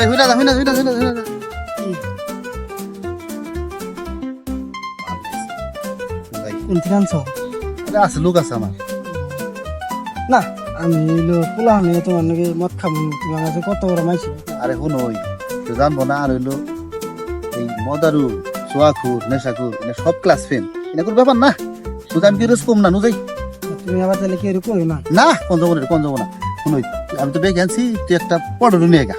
এই হুইনা যা হুইনা হুইনা হুইনা হুইনা ভাই কোন আরে আছে লোক আছে আমার। না আমি হইল পোলা নিয়ে তোমার নাকি মদ খাব তুমি আমার কত বড় মাইছি আরে শুন ওই তো জানব না আর হইল এই মদারু সোয়াখুর নেশাখুর এটা সব ক্লাস ফেন এটা কোনো ব্যাপার না। তুই আমি কি কম না নুজাই? তুমি আবার তাহলে কি এরকম না? না কোন যাব না কোন যাব না। শুন আমি তো বেগে আনছি তুই একটা পড়ো নিয়ে গা।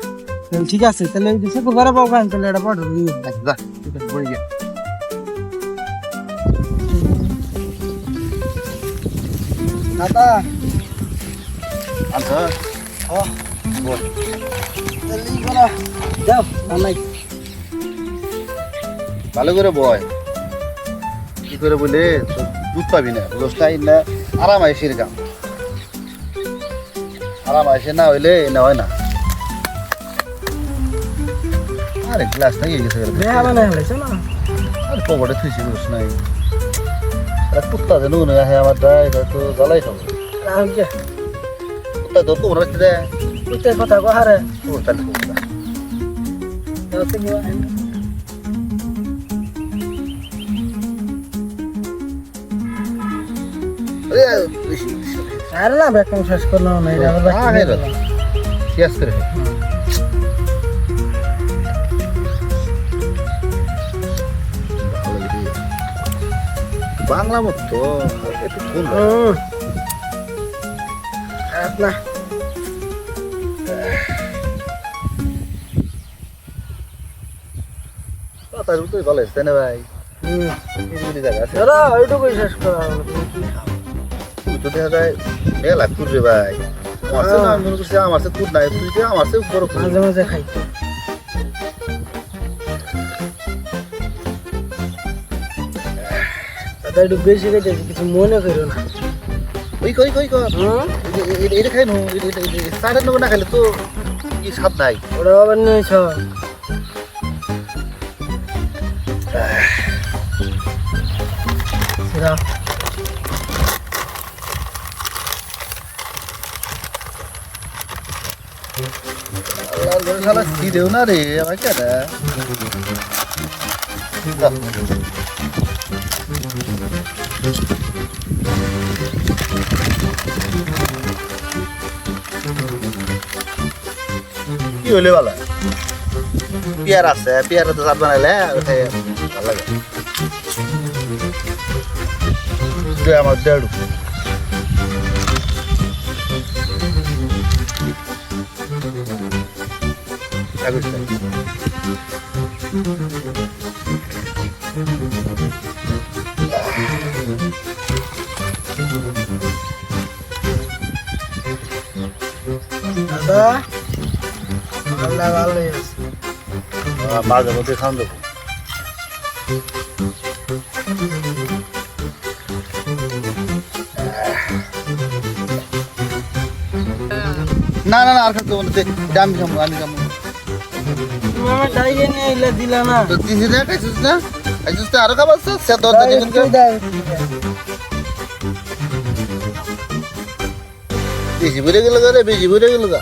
ঠিক আছে তাহলে ওই দিছে ঘরে পাবো তাহলে এটা পড়ো নিয়ে আচ্ছা, যা ঠিক আছে বই গিয়া দাদা। আচ্ছা। ও বল। তাহলে করো যাও নাই ভালো করে বয়। কি করে বলে তো দুধ পাবি না রোজটাই না আরাম আইসির কাম আরাম আইসে না হইলে না হয় না। আরে গ্লাস নাই গেছে আরে পকেটে থুইছি রোজ নাই। কুত্তা যেন না হে আমার দায় তো জ্বালাই খাব। কুত্তা তোর কোমর রাখতে দেয়। তুই কথা কহারে ও কুত্তা। আরে না বেকম শেষ করলাম না এটা হ্যাঁ, হ্যাঁ, শেষ করে বাংলা মতো একটু ভুল। না। তাই না ভাই? ওইটুকুই শেষ করা তুই তো দেখা যায় মেলা আমার আমার কুদ নাই তুই আমার বড় মাঝে মাঝে খাই। দাদা একটু বেশি খেতেছি কিছু মনে করো না। ওই কই কই এটা খাই নো সাড়ে নগর না খাইলে তো কি স্বাদ নাই। ওরা আবার নিয়েছ সেরা শালা না রে আমার কেন কি হলে ভালো পেয়ার আছে, পেয়ারা তো চাট বানাইলে ওটাই ভালো লাগে। আমার দেড়। কাগজটা দাদা আল্লাহ ভালোই আছে। মাঝে মধ্যে খান দেবো। না না না আর খাতে বলতে আমি খাব আমি খাব দিলা না। দিন খাইছিস না? তো আরও খাবার আছে? সে দর একটু দাও। বেশি গেল গা রে বেশি বেড়ে গেল গা।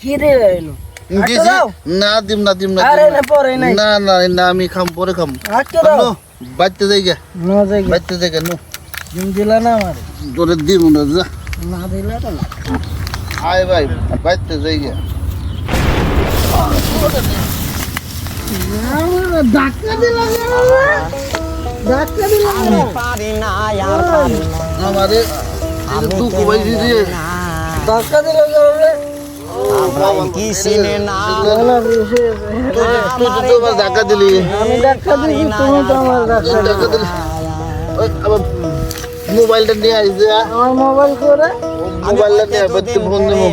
কি রে এলো? না দিম না দিম না আরে না। পরে নাই। না না না আমি খাম পরে খাম। আটকে দাও। নো বাড়তে যাই গে না। তুমি দিলা না আমার? তোরে দিব না যা। না দিলা তো আয় ভাই বাড়তে যাই গে ধাক্কা দিলা ধাক্কা দিলা পারি না আর পারি না। আমারে দুঃখ পাইছি রে ধাক্কা দিলা রে কি চিনে না? না বেশি আছে। তুই তো তো আমার ধাক্কা দিলি। আমি ধাক্কা দিছি তুমি তো আমার ধাক্কা দিলি। আবার মোবাইলটা নিয়ে আইছে আমার মোবাইল করে? মোবাইলটা নিয়ে বাড়তে ফোন দেবো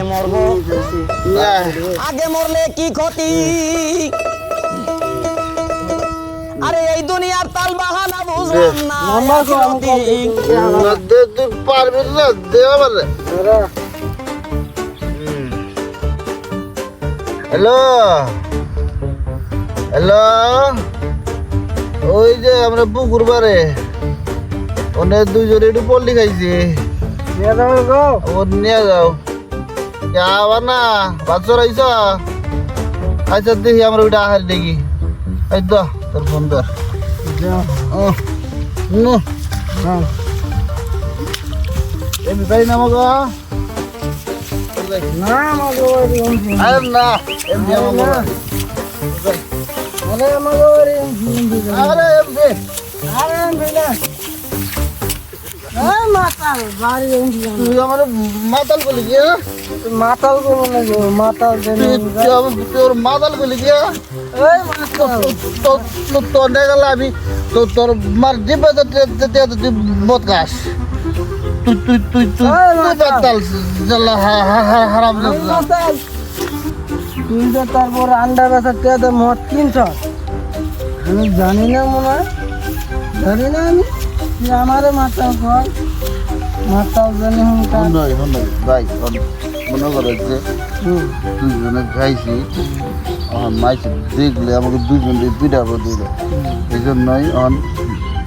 আগে মরলে কি ক্ষতি? দুনিয়ার তাল বাহানা বুঝলাম না। দে তুই পারবি না দে আমার হ্যালো। হ্যালো। ওই যে আমরা পুকুর পারে ওনে দুজনে একটু পল্লি খাইছি। নিয়ে যাও নিয়ে আবার না বাচ্চা আচ্ছা দেখি আমরা ওইটা আহার দেখি। এই তো তোর ফোন ধর। এই মাতাল বাড়ি অঞ্চল তুই আমার মাতাল বলি গিয়া মাতাল না মাতাল তোর বলি গিয়া এই মাতাল তো তো তো গেল আমি তো তোর মার দিবে তো তুই তুই তুই তুই তুই তুই তুই। মাতাল জ্বালা হারাম তুই তো তারপর আন্ডা বেচার টেয়াতে মদ কিনছ আমি জানি না মনে হয় জানি না আমি তুই আমারে মাতাল কর মাতাল জানি নয় নয় ভাই মনে করে যে দুইজনে খাইছি আমার মাইছে দেখলে আমাকে দুইজন পিঠাবো দিল। এই জন্যই অন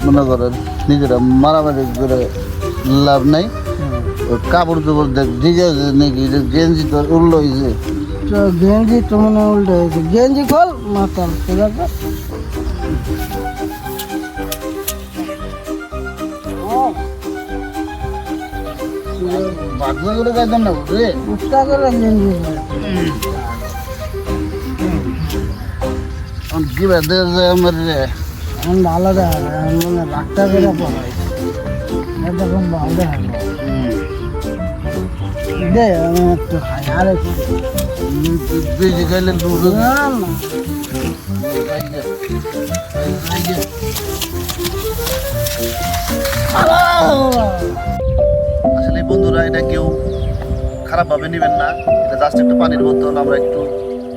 মনে করেন নিজেরা মারামারি করে লাভ নাই। কাপড় চোপড় দেখ দিকে নাকি যে গেঞ্জি তোর উল্লো হয়েছে তো গেঞ্জি তো মনে উল্টো হয়েছে গেঞ্জি খোল মাতাল ঠিক আছে? ভাগ্য করে গাইতাম না রে? উস্তা করে গেঞ্জি। কি বাদে আমার রে এখন ভালো দেখা যায় মনে রাগটা করে পড়াই এরকম ভালো দেখা দে আমি একটু খাই আর একটু বেশি খাইলে দুধ না। না আসলে বন্ধুরা এটা কেউ খারাপভাবে নেবেন না। এটা জাস্ট একটা পানির বোতল আমরা একটু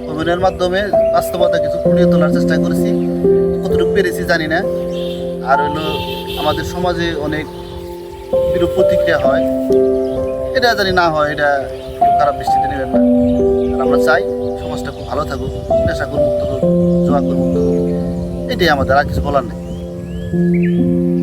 অভিনয়ের মাধ্যমে বাস্তবতা কিছু ফুটিয়ে তোলার চেষ্টা করেছি। কতটুকু পেরেছি জানি না। আর হলো আমাদের সমাজে অনেক বিরূপ প্রতিক্রিয়া হয়। এটা জানি না হয়, এটা খারাপ দৃষ্টিতে নেবেন না। আর আমরা চাই সমাজটা খুব ভালো থাকুক হোক জোয়াকুর মুক্ত হোক। এটাই আমাদের আর কিছু বলার নেই।